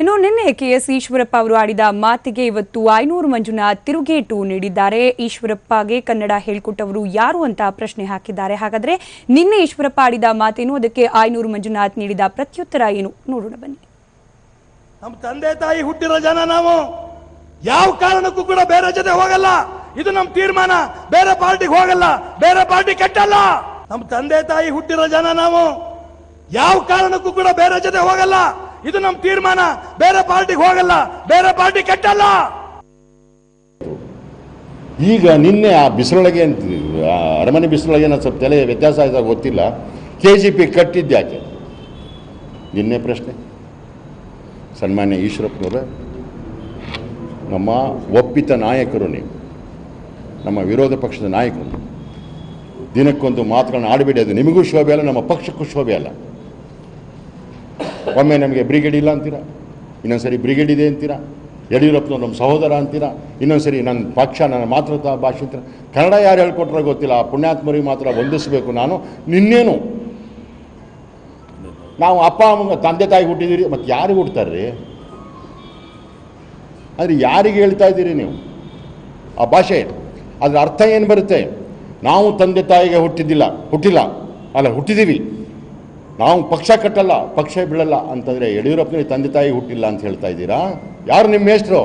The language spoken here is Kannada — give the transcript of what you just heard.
ಇನ್ನು ನಿನ್ನೆ ಕೆಎಸ್ ಈಶ್ವರಪ್ಪ ಅವರು ಆಡಿದ ಮಾತಿಗೆ ಇವತ್ತು ಐನೂರು ಮಂಜುನಾಥ್ ತಿರುಗೇಟು ನೀಡಿದ್ದಾರೆ. ಈಶ್ವರಪ್ಪಗೆ ಕನ್ನಡ ಹೇಳಿಕೊಟ್ಟವರು ಯಾರು ಅಂತ ಪ್ರಶ್ನೆ ಹಾಕಿದ್ದಾರೆ. ಹಾಗಾದ್ರೆ ನಿನ್ನೆ ಈಶ್ವರಪ್ಪ ಆಡಿದ ಮಾತೇನು? ಅದಕ್ಕೆ ಐನೂರು ಮಂಜುನಾಥ್ ನೀಡಿದ ಪ್ರತ್ಯುತ್ತರ ಏನು? ನೋಡೋಣ ಬನ್ನಿ. ನಮ್ಮ ತಂದೆ ತಾಯಿ ಹುಟ್ಟಿರೋ ಜನ ನಾವು. ಯಾವ ಕಾರಣಕ್ಕೂ ಕೂಡ ಬೇರೆ ಜೊತೆ ಹೋಗಲ್ಲ. ಇದು ನಮ್ಮ ತೀರ್ಮಾನ. ಬೇರೆ ಪಾರ್ಟಿಗೆ ಹೋಗಲ್ಲ. ಬೇರೆ ಪಾರ್ಟಿ ಕೆಟ್ಟಲ್ಲ. ನಮ್ಮ ತಂದೆ ತಾಯಿ ಹುಟ್ಟಿರೋ ಜನ ನಾವು. ಯಾವ ಕಾರಣಕ್ಕೂ ಕೂಡ ಬೇರೆ ಜೊತೆ ಹೋಗಲ್ಲ. ಇದು ನಮ್ಮ ತೀರ್ಮಾನ. ಬೇರೆ ಪಾರ್ಟಿಗೆ ಹೋಗಲ್ಲ. ಬೇರೆ ಪಾರ್ಟಿ ಕೆಟ್ಟಲ್ಲ. ಈಗ ನಿನ್ನೆ ಆ ಬಿಸಿಲೊಳಗೆ ಅರಮನೆ ಬಿಸಿಲೊಳಗೆ ಏನೋ ಸ್ವಲ್ಪ ತಲೆ ವ್ಯತ್ಯಾಸ ಆಯ್ತಾ ಗೊತ್ತಿಲ್ಲ. ಕೆ ಜಿ ಪಿ ಕಟ್ಟಿದ್ಯಾಕೆ ನಿನ್ನೆ ಪ್ರಶ್ನೆ. ಸನ್ಮಾನ್ಯ ಈಶ್ವರಪ್ಪನವರ, ನಮ್ಮ ಒಪ್ಪಿತ ನಾಯಕರು ನೀವು. ನಮ್ಮ ವಿರೋಧ ಪಕ್ಷದ ನಾಯಕರು. ದಿನಕ್ಕೊಂದು ಮಾತುಗಳನ್ನ ಆಡಬೇಡಿ, ಅದು ನಿಮಗೂ ಶೋಭೆ ಅಲ್ಲ, ನಮ್ಮ ಪಕ್ಷಕ್ಕೂ ಶೋಭೆ ಅಲ್ಲ. ಒಮ್ಮೆ ನಮಗೆ ಬ್ರಿಗೇಡ್ ಇಲ್ಲ ಅಂತೀರಾ? ಇನ್ನೊಂದ್ಸರಿ ಬ್ರಿಗೇಡ್ ಇದೆ ಅಂತೀರಾ? ಯಡಿಯೂರಪ್ಪನವ್ರು ನಮ್ಮ ಸಹೋದರ ಅಂತೀರಾ? ಇನ್ನೊಂದ್ಸರಿ ನನ್ನ ಪಕ್ಷ, ನನ್ನ ಮಾತೃತ ಭಾಷೆ ಅಂತೀರ? ಕನ್ನಡ ಯಾರು ಹೇಳ್ಕೊಟ್ರೆ ಗೊತ್ತಿಲ್ಲ, ಆ ಪುಣ್ಯಾತ್ಮರಿಗೆ ಮಾತ್ರ ವಂದಿಸಬೇಕು ನಾನು, ನಿನ್ನೇನು? ನಾವು ಅಪ್ಪ, ಅಮ್ಮ, ತಂದೆ, ತಾಯಿ ಹುಟ್ಟಿದ್ದೀರಿ ಮತ್ತು ಯಾರಿಗೆ ಹುಡ್ತಾರ್ರಿ ಆದರೆ ಯಾರಿಗೆ ಹೇಳ್ತಾ ಇದ್ದೀರಿ ನೀವು? ಆ ಭಾಷೆ, ಅದರ ಅರ್ಥ ಏನು ಬರುತ್ತೆ? ನಾವು ತಂದೆ ತಾಯಿಗೆ ಹುಟ್ಟಿದ್ದಿಲ್ಲ, ಹುಟ್ಟಿಲ್ಲ, ಅಲ್ಲ ಹುಟ್ಟಿದ್ದೀವಿ ನಾವು ಪಕ್ಷ ಕಟ್ಟಲ್ಲ, ಪಕ್ಷ ಬೀಳಲ್ಲ ಅಂತಂದರೆ ಯಡಿಯೂರಪ್ಪನಿಗೆ ತಂದೆ ತಾಯಿ ಹುಟ್ಟಿಲ್ಲ ಅಂತ ಹೇಳ್ತಾ ಇದ್ದೀರಾ? ಯಾರು ನಿಮ್ಮ ಮೇಷ್ಟ್ರು?